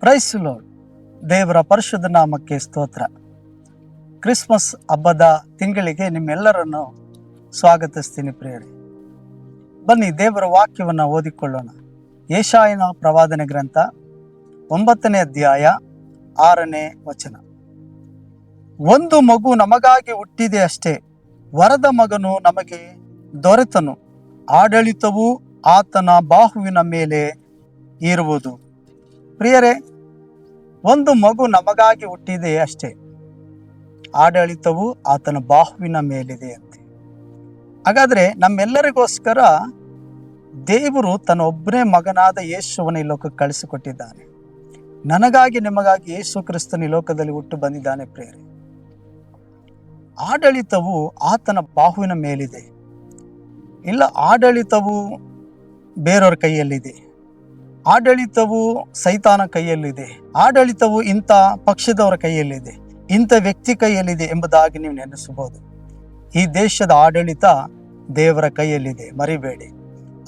ಪ್ರೈಸ್ಲೋ ದೇವರ ಪರಿಶುದ್ಧ ನಾಮಕ್ಕೆ ಸ್ತೋತ್ರ. ಕ್ರಿಸ್ಮಸ್ ಹಬ್ಬದ ತಿಂಗಳಿಗೆ ನಿಮ್ಮೆಲ್ಲರನ್ನು ಸ್ವಾಗತಿಸ್ತೀನಿ ಪ್ರಿಯರಿ. ಬನ್ನಿ ದೇವರ ವಾಕ್ಯವನ್ನು ಓದಿಕೊಳ್ಳೋಣ. ಏಷಾಯನ ಪ್ರವಾದನೆ ಗ್ರಂಥ ಒಂಬತ್ತನೇ ಅಧ್ಯಾಯ ಆರನೇ ವಚನ. ಒಂದು ಮಗು ನಮಗಾಗಿ ಹುಟ್ಟಿದೆ ಅಷ್ಟೇ. ವರದ ಮಗನು ನಮಗೆ ದೊರೆತನು. ಆಡಳಿತವು ಆತನ ಬಾಹುವಿನ ಮೇಲೆ ಇರುವುದು. ಪ್ರಿಯರೇ, ಒಂದು ಮಗು ನಮಗಾಗಿ ಹುಟ್ಟಿದೆ ಅಷ್ಟೇ? ಆಡಳಿತವು ಆತನ ಬಾಹುವಿನ ಮೇಲಿದೆ ಅಂತೆ ಹಾಗಾದ್ರೆ ನಮ್ಮೆಲ್ಲರಿಗೋಸ್ಕರ ದೇವರು ತನ್ನ ಒಬ್ಬನೇ ಮಗನಾದ ಯೇಸುವನ ಈ ಲೋಕಕ್ಕೆ ಕಳಿಸಿಕೊಟ್ಟಿದ್ದಾನೆ. ನನಗಾಗಿ ನಿಮಗಾಗಿ ಯೇಸು ಕ್ರಿಸ್ತನ ಈ ಲೋಕದಲ್ಲಿ ಹುಟ್ಟು ಬಂದಿದ್ದಾನೆ ಪ್ರೇರೆ ಆಡಳಿತವು ಆತನ ಬಾಹುವಿನ ಮೇಲಿದೆ. ಇಲ್ಲ, ಆಡಳಿತವು ಬೇರೆಯವ್ರ ಕೈಯಲ್ಲಿದೆ. ಆಡಳಿತವು ಸೈತಾನ ಕೈಯಲ್ಲಿದೆ. ಆಡಳಿತವು ಇಂಥ ಪಕ್ಷದವರ ಕೈಯಲ್ಲಿದೆ. ಇಂಥ ವ್ಯಕ್ತಿ ಕೈಯಲ್ಲಿದೆ ಎಂಬುದಾಗಿ ನೀವು ನೆನೆಸಬಹುದು. ಈ ದೇಶದ ಆಡಳಿತ ದೇವರ ಕೈಯಲ್ಲಿದೆ. ಮರಿಬೇಡಿ.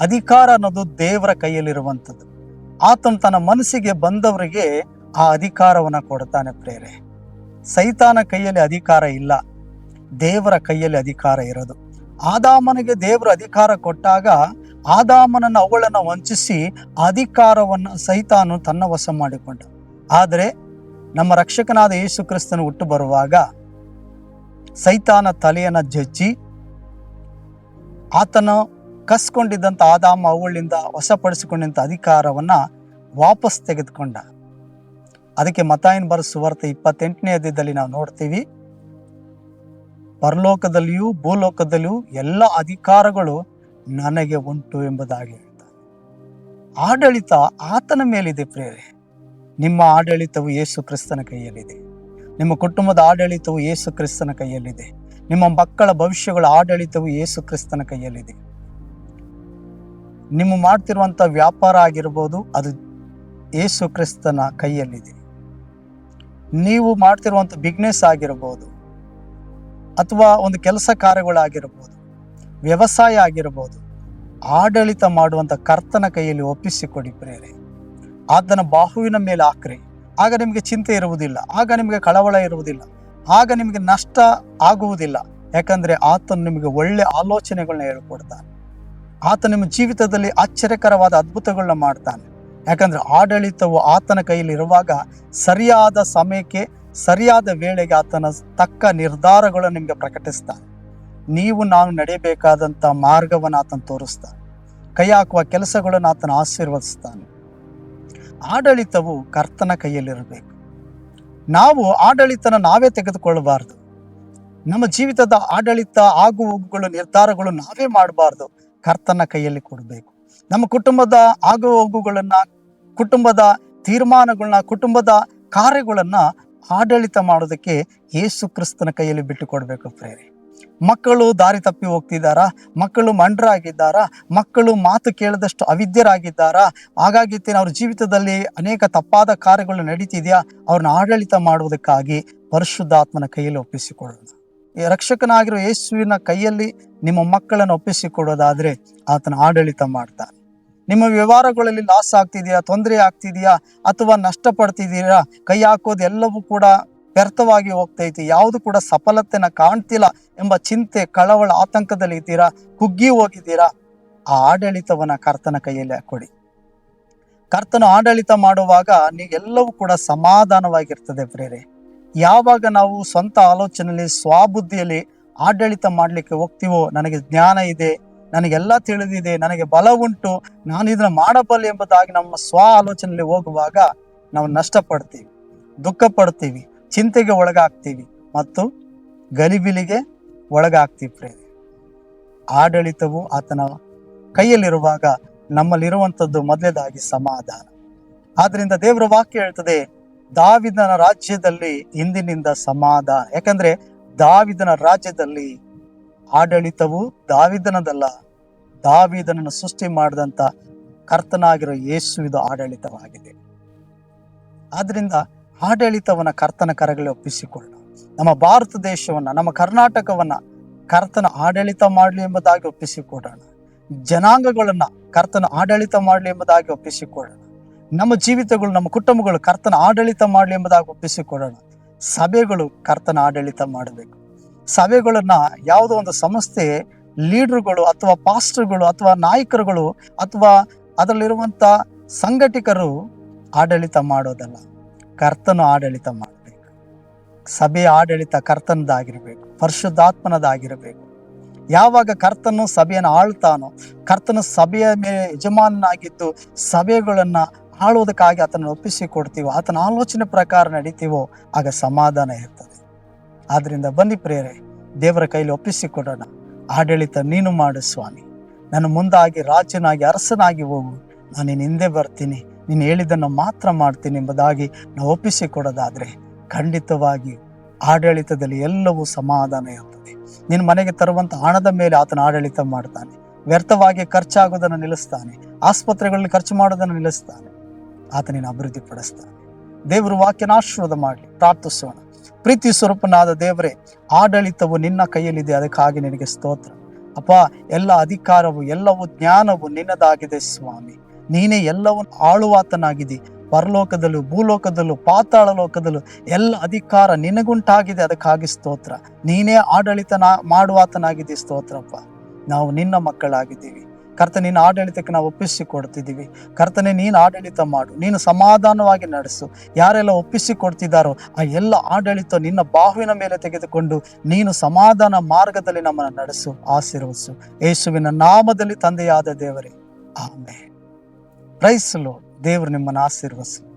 ಅಧಿಕಾರ ಅನ್ನೋದು ದೇವರ ಕೈಯಲ್ಲಿರುವಂಥದ್ದು. ಆತನು ತನ್ನ ಮನಸ್ಸಿಗೆ ಬಂದವರಿಗೆ ಆ ಅಧಿಕಾರವನ್ನು ಕೊಡ್ತಾನೆ ಪ್ರೇರೆ. ಸೈತಾನ ಕೈಯಲ್ಲಿ ಅಧಿಕಾರ ಇಲ್ಲ. ದೇವರ ಕೈಯಲ್ಲಿ ಅಧಿಕಾರ ಇರೋದು. ಆದಾಮನಿಗೆ ದೇವರು ಅಧಿಕಾರ ಕೊಟ್ಟಾಗ ಆದಾಮನನ್ನು ಅವುಗಳನ್ನು ವಂಚಿಸಿ ಅಧಿಕಾರವನ್ನು ಸೈತಾನು ತನ್ನ ವಶ ಮಾಡಿಕೊಂಡ. ಆದರೆ ನಮ್ಮ ರಕ್ಷಕನಾದ ಯೇಸು ಕ್ರಿಸ್ತನು ಹುಟ್ಟು ಬರುವಾಗ ಸೈತಾನ ತಲೆಯನ್ನು ಜಜ್ಜಿ ಆತನು ಕಸ್ಕೊಂಡಿದ್ದಂಥ ಆದಾಮ ಅವುಗಳಿಂದ ವಶಪಡಿಸಿಕೊಂಡಂಥ ಅಧಿಕಾರವನ್ನು ವಾಪಸ್ ತೆಗೆದುಕೊಂಡ. ಅದಕ್ಕೆ ಮತಾಯನ್ ಬರ ಸುವಾರ್ತೆ ಇಪ್ಪತ್ತೆಂಟನೇ ಅಧ್ಯದಲ್ಲಿ ನಾವು ನೋಡ್ತೀವಿ. ಪರಲೋಕದಲ್ಲಿಯೂ ಭೂಲೋಕದಲ್ಲಿಯೂ ಎಲ್ಲ ಅಧಿಕಾರಗಳು ನನಗೆ ಉಂಟು ಎಂಬುದಾಗಿ ಹೇಳ್ತಾನೆ. ಆಡಳಿತ ಆತನ ಮೇಲಿದೆ ಪ್ರೇರೆ. ನಿಮ್ಮ ಆಡಳಿತವು ಯೇಸು ಕ್ರಿಸ್ತನ ಕೈಯಲ್ಲಿದೆ. ನಿಮ್ಮ ಕುಟುಂಬದ ಆಡಳಿತವು ಯೇಸು ಕ್ರಿಸ್ತನ ಕೈಯಲ್ಲಿದೆ. ನಿಮ್ಮ ಮಕ್ಕಳ ಭವಿಷ್ಯಗಳ ಆಡಳಿತವು ಯೇಸು ಕ್ರಿಸ್ತನ ಕೈಯಲ್ಲಿದೆ. ನಿಮ್ಮ ಮಾಡ್ತಿರುವಂಥ ವ್ಯಾಪಾರ ಆಗಿರ್ಬೋದು, ಅದು ಯೇಸು ಕ್ರಿಸ್ತನ ಕೈಯಲ್ಲಿದೆ. ನೀವು ಮಾಡ್ತಿರುವಂಥ ಬಿಗ್ನೆಸ್ ಆಗಿರ್ಬೋದು, ಅಥವಾ ಒಂದು ಕೆಲಸ ಕಾರ್ಯಗಳಾಗಿರ್ಬೋದು ವ್ಯವಸಾಯ ಆಗಿರಬಹುದು ಆಡಳಿತ ಮಾಡುವಂತ ಕರ್ತನ ಕೈಯಲ್ಲಿ ಒಪ್ಪಿಸಿಕೊಡಿ ಪ್ರೇರೆ ಆತನ ಬಾಹುವಿನ ಮೇಲೆ ಹಾಕ್ರಿ. ಆಗ ನಿಮಗೆ ಚಿಂತೆ ಇರುವುದಿಲ್ಲ, ಆಗ ನಿಮಗೆ ಕಳವಳ ಇರುವುದಿಲ್ಲ, ಆಗ ನಿಮಗೆ ನಷ್ಟ ಆಗುವುದಿಲ್ಲ. ಯಾಕಂದ್ರೆ ಆತನು ನಿಮಗೆ ಒಳ್ಳೆ ಆಲೋಚನೆಗಳನ್ನ ಹೇಳ್ಕೊಡ್ತಾನೆ. ಆತ ನಿಮ್ಮ ಜೀವಿತದಲ್ಲಿ ಆಶ್ಚರ್ಯಕರವಾದ ಅದ್ಭುತಗಳನ್ನ ಮಾಡ್ತಾನೆ. ಯಾಕಂದ್ರೆ ಆಡಳಿತವು ಆತನ ಕೈಯಲ್ಲಿ ಇರುವಾಗ ಸರಿಯಾದ ಸಮಯಕ್ಕೆ, ಸರಿಯಾದ ವೇಳೆಗೆ ಆತನ ತಕ್ಕ ನಿರ್ಧಾರಗಳನ್ನು ನಿಮಗೆ ಪ್ರಕಟಿಸ್ತಾನೆ. ನೀವು ನಾವು ನಡೆಯಬೇಕಾದಂಥ ಮಾರ್ಗವನ್ನು ಆತನ ತೋರಿಸ್ತಾನೆ. ಕೈ ಹಾಕುವ ಕೆಲಸಗಳನ್ನು ಆತನ ಆಶೀರ್ವದಿಸ್ತಾನೆ. ಆಡಳಿತವು ಕರ್ತನ ಕೈಯಲ್ಲಿರಬೇಕು. ನಾವು ಆಡಳಿತನ ನಾವೇ ತೆಗೆದುಕೊಳ್ಳಬಾರ್ದು. ನಮ್ಮ ಜೀವಿತದ ಆಡಳಿತ ಆಗು ಹೋಗುಗಳು ನಿರ್ಧಾರಗಳು ನಾವೇ ಮಾಡಬಾರ್ದು. ಕರ್ತನ ಕೈಯಲ್ಲಿ ಕೊಡಬೇಕು. ನಮ್ಮ ಕುಟುಂಬದ ಆಗು ಹೋಗುಗಳನ್ನ ಕುಟುಂಬದ ತೀರ್ಮಾನಗಳನ್ನ, ಕುಟುಂಬದ ಕಾರ್ಯಗಳನ್ನ ಆಡಳಿತ ಮಾಡೋದಕ್ಕೆ ಯೇಸು ಕ್ರಿಸ್ತನ ಕೈಯಲ್ಲಿ ಬಿಟ್ಟು ಪ್ರೇರೆ. ಮಕ್ಕಳು ದಾರಿ ತಪ್ಪಿ ಹೋಗ್ತಿದ್ದಾರಾ? ಮಕ್ಕಳು ಮಂಡ್ರಾಗಿದ್ದಾರಾ? ಮಕ್ಕಳು ಮಾತು ಕೇಳದಷ್ಟು ಅವಿದ್ಯರಾಗಿದ್ದಾರಾ? ಹಾಗಾಗಿ ಅವ್ರ ಜೀವಿತದಲ್ಲಿ ಅನೇಕ ತಪ್ಪಾದ ಕಾರ್ಯಗಳು ನಡೀತಿದೆಯಾ? ಅವ್ರನ್ನ ಆಡಳಿತ ಮಾಡುವುದಕ್ಕಾಗಿ ಪರಿಶುದ್ಧಾತ್ಮನ ಕೈಯಲ್ಲಿ ಒಪ್ಪಿಸಿಕೊಳ್ಳೋಣ. ರಕ್ಷಕನಾಗಿರೋ ಯೇಸುವಿನ ಕೈಯಲ್ಲಿ ನಿಮ್ಮ ಮಕ್ಕಳನ್ನು ಒಪ್ಪಿಸಿಕೊಡೋದಾದ್ರೆ ಆತನ ಆಡಳಿತ ಮಾಡ್ತಾನೆ. ನಿಮ್ಮ ವ್ಯವಹಾರಗಳಲ್ಲಿ ಲಾಸ್ ಆಗ್ತಿದೆಯಾ? ತೊಂದರೆ ಆಗ್ತಿದೆಯಾ? ಅಥವಾ ನಷ್ಟ ಪಡ್ತಿದ್ದೀರಾ ಕೈ ಹಾಕೋದು ಎಲ್ಲವೂ ಕೂಡ ವ್ಯರ್ಥವಾಗಿ ಹೋಗ್ತೈತಿ, ಯಾವುದು ಕೂಡ ಸಫಲತೆನ ಕಾಣ್ತಿಲ್ಲ ಎಂಬ ಚಿಂತೆ, ಕಳವಳ ಆತಂಕದಲ್ಲಿ ಇದ್ದೀರಾ, ಕುಗ್ಗಿ ಹೋಗಿದ್ದೀರಾ, ಆ ಆಡಳಿತವನ್ನ ಕರ್ತನ ಕೈಯಲ್ಲಿ ಕೊಡಿ. ಕರ್ತನ ಆಡಳಿತ ಮಾಡುವಾಗ ನೀವೆಲ್ಲವೂ ಕೂಡ ಸಮಾಧಾನವಾಗಿರ್ತದೆ ಪ್ರೇರೆ. ಯಾವಾಗ ನಾವು ಸ್ವಂತ ಆಲೋಚನೆಯಲ್ಲಿ, ಸ್ವಬುದ್ಧಿಯಲ್ಲಿ ಆಡಳಿತ ಮಾಡ್ಲಿಕ್ಕೆ ಹೋಗ್ತೀವೋ, ನನಗೆ ಜ್ಞಾನ ಇದೆ, ನನಗೆಲ್ಲ ತಿಳಿದಿದೆ, ನನಗೆ ಬಲ ಉಂಟು, ನಾನು ಇದನ್ನ ಮಾಡಬಲ್ಲೆ ಎಂಬುದಾಗಿ ನಮ್ಮ ಸ್ವ ಆಲೋಚನೆಯಲ್ಲಿ ಹೋಗುವಾಗ ನಾವು ನಷ್ಟ ಪಡ್ತೀವಿ ದುಃಖ ಪಡ್ತೀವಿ ಚಿಂತೆಗೆ ಒಳಗಾಗ್ತೀವಿ ಮತ್ತು ಗಲಿಬಿಲಿಗೆ ಒಳಗಾಗ್ತೀವಿ ಪ್ರೇರೆ ಆಡಳಿತವು ಆತನ ಕೈಯಲ್ಲಿರುವಾಗ ನಮ್ಮಲ್ಲಿರುವಂಥದ್ದು ಮೊದಲೇದಾಗಿ ಸಮಾಧಾನ. ಆದ್ರಿಂದ ದೇವರ ವಾಕ್ಯ ಹೇಳ್ತದೆ, ದಾವಿದನ ರಾಜ್ಯದಲ್ಲಿ ಹಿಂದಿನಿಂದ ಸಮಾಧಾನ. ಯಾಕಂದ್ರೆ ದಾವಿದನ ರಾಜ್ಯದಲ್ಲಿ ಆಡಳಿತವು ದಾವಿದನದಲ್ಲ, ದಾವಿದನನ್ನು ಸೃಷ್ಟಿ ಮಾಡಿದಂತ ಕರ್ತನಾಗಿರೋ ಯೇಸುವಿದು ಆಡಳಿತವಾಗಿದೆ. ಆದ್ರಿಂದ ಆಡಳಿತವನ್ನ ಕರ್ತನ ಕರಗಲಿ ಒಪ್ಪಿಸಿಕೊಳ್ಳೋಣ ನಮ್ಮ ಭಾರತ ದೇಶವನ್ನ, ನಮ್ಮ ಕರ್ನಾಟಕವನ್ನ ಕರ್ತನ ಆಡಳಿತ ಮಾಡಲಿ ಎಂಬುದಾಗಿ ಒಪ್ಪಿಸಿಕೊಡೋಣ. ಜನಾಂಗಗಳನ್ನ ಕರ್ತನ ಆಡಳಿತ ಮಾಡಲಿ ಎಂಬುದಾಗಿ ಒಪ್ಪಿಸಿಕೊಡೋಣ. ನಮ್ಮ ಜೀವಿತಗಳು, ನಮ್ಮ ಕುಟುಂಬಗಳು ಕರ್ತನ ಆಡಳಿತ ಮಾಡಲಿ ಎಂಬುದಾಗಿ ಒಪ್ಪಿಸಿಕೊಡೋಣ. ಸಭೆಗಳು ಕರ್ತನ ಆಡಳಿತ ಮಾಡಬೇಕು. ಸಭೆಗಳನ್ನ ಯಾವುದೋ ಒಂದು ಸಂಸ್ಥೆ ಲೀಡರ್ಗಳು ಅಥವಾ ಪಾಸ್ಟರ್ಗಳು ಅಥವಾ ನಾಯಕರುಗಳು ಅಥವಾ ಅದರಲ್ಲಿರುವಂತ ಸಂಘಟಕರು ಆಡಳಿತ ಮಾಡೋದಲ್ಲ. ಕರ್ತನು ಆಡಳಿತ ಮಾಡಬೇಕು. ಸಭೆಯ ಆಡಳಿತ ಕರ್ತನದಾಗಿರಬೇಕು, ಪರಿಶುದ್ಧಾತ್ಮನದಾಗಿರಬೇಕು. ಯಾವಾಗ ಕರ್ತನು ಸಭೆಯನ್ನು ಆಳ್ತಾನೋ, ಕರ್ತನು ಸಭೆಯ ಮೇಲೆ ಯಜಮಾನನಾಗಿದ್ದು ಸಭೆಗಳನ್ನ ಆಳುವುದಕ್ಕಾಗಿ ಆತನ ಒಪ್ಪಿಸಿಕೊಡ್ತೀವೋ, ಆತನ ಆಲೋಚನೆ ಪ್ರಕಾರ ನಡೀತೀವೋ, ಆಗ ಸಮಾಧಾನ ಇರ್ತದೆ. ಆದ್ರಿಂದ ಬನ್ನಿ ಪ್ರೇರೆ, ದೇವರ ಕೈಲಿ ಒಪ್ಪಿಸಿಕೊಡೋಣ. ಆಡಳಿತ ನೀನು ಮಾಡು ಸ್ವಾಮಿ. ನಾನು ಮುಂದಾಗಿ ರಾಜ್ಯನಾಗಿ ಅರಸನಾಗಿ ಹೋಗು. ನಾನು ಹಿಂದೆ ಬರ್ತೀನಿ. ನೀನು ಹೇಳಿದ್ದನ್ನು ಮಾತ್ರ ಮಾಡ್ತೀನಿ ಎಂಬುದಾಗಿ ನಾವು ಒಪ್ಪಿಸಿಕೊಡೋದಾದರೆ ಖಂಡಿತವಾಗಿ ಆಡಳಿತದಲ್ಲಿ ಎಲ್ಲವೂ ಸಮಾಧಾನ ಇರುತ್ತದೆ. ನಿನ್ನ ಮನೆಗೆ ತರುವಂತ ಹಣದ ಮೇಲೆ ಆತನ ಆಡಳಿತ ಮಾಡ್ತಾನೆ. ವ್ಯರ್ಥವಾಗಿ ಖರ್ಚಾಗೋದನ್ನು ನಿಲ್ಲಿಸ್ತಾನೆ. ಆಸ್ಪತ್ರೆಗಳಲ್ಲಿ ಖರ್ಚು ಮಾಡೋದನ್ನು ನಿಲ್ಲಿಸ್ತಾನೆ. ಆತನಿನ ಅಭಿವೃದ್ಧಿ ಪಡಿಸ್ತಾನೆ ದೇವರು ವಾಕ್ಯನ ಆಶೀರ್ವಾದ ಮಾಡಲಿ. ಪ್ರಾರ್ಥಿಸೋಣ. ಪ್ರೀತಿ ಸ್ವರೂಪನಾದ ದೇವರೇ, ಆಡಳಿತವು ನಿನ್ನ ಕೈಯಲ್ಲಿದೆ. ಅದಕ್ಕಾಗಿ ನಿನಗೆ ಸ್ತೋತ್ರ. ಅಪ್ಪ, ಎಲ್ಲ ಅಧಿಕಾರವು, ಎಲ್ಲವೂ ಜ್ಞಾನವು ನಿನ್ನದಾಗಿದೆ ಸ್ವಾಮಿ. ನೀನೇ ಎಲ್ಲವನ್ನು ಆಳುವಾತನಾಗಿದ್ದಿ. ಪರಲೋಕದಲ್ಲೂ ಭೂಲೋಕದಲ್ಲೂ ಪಾತಾಳ ಲೋಕದಲ್ಲೂ ಎಲ್ಲ ಅಧಿಕಾರ ನಿನಗುಂಟಾಗಿದೆ. ಅದಕ್ಕಾಗಿ ಸ್ತೋತ್ರ. ನೀನೇ ಆಡಳಿತನ ಮಾಡುವಾತನಾಗಿದ್ದಿ. ಸ್ತೋತ್ರಪ್ಪ. ನಾವು ನಿನ್ನ ಮಕ್ಕಳಾಗಿದ್ದೀವಿ. ಕರ್ತ ನಿನ್ನ ಆಡಳಿತಕ್ಕೆ ನಾವು ಒಪ್ಪಿಸಿಕೊಡ್ತಿದ್ದೀವಿ. ಕರ್ತನೆ, ನೀನು ಆಡಳಿತ ಮಾಡು. ನೀನು ಸಮಾಧಾನವಾಗಿ ನಡೆಸು. ಯಾರೆಲ್ಲ ಒಪ್ಪಿಸಿಕೊಡ್ತಿದ್ದಾರೋ ಆ ಎಲ್ಲ ಆಡಳಿತ ನಿನ್ನ ಬಾಹುವಿನ ಮೇಲೆ ತೆಗೆದುಕೊಂಡು ನೀನು ಸಮಾಧಾನ ಮಾರ್ಗದಲ್ಲಿ ನಮ್ಮನ್ನು ನಡೆಸು ಆಶೀರ್ವಸು ಯೇಸುವಿನ ನಾಮದಲ್ಲಿ ತಂದೆಯಾದ ದೇವರೇ. ಆಮೆ ಪ್ರೈಸಲು ದೇವರು ನಿಮ್ಮನ್ನು ಆಶೀರ್ವಸು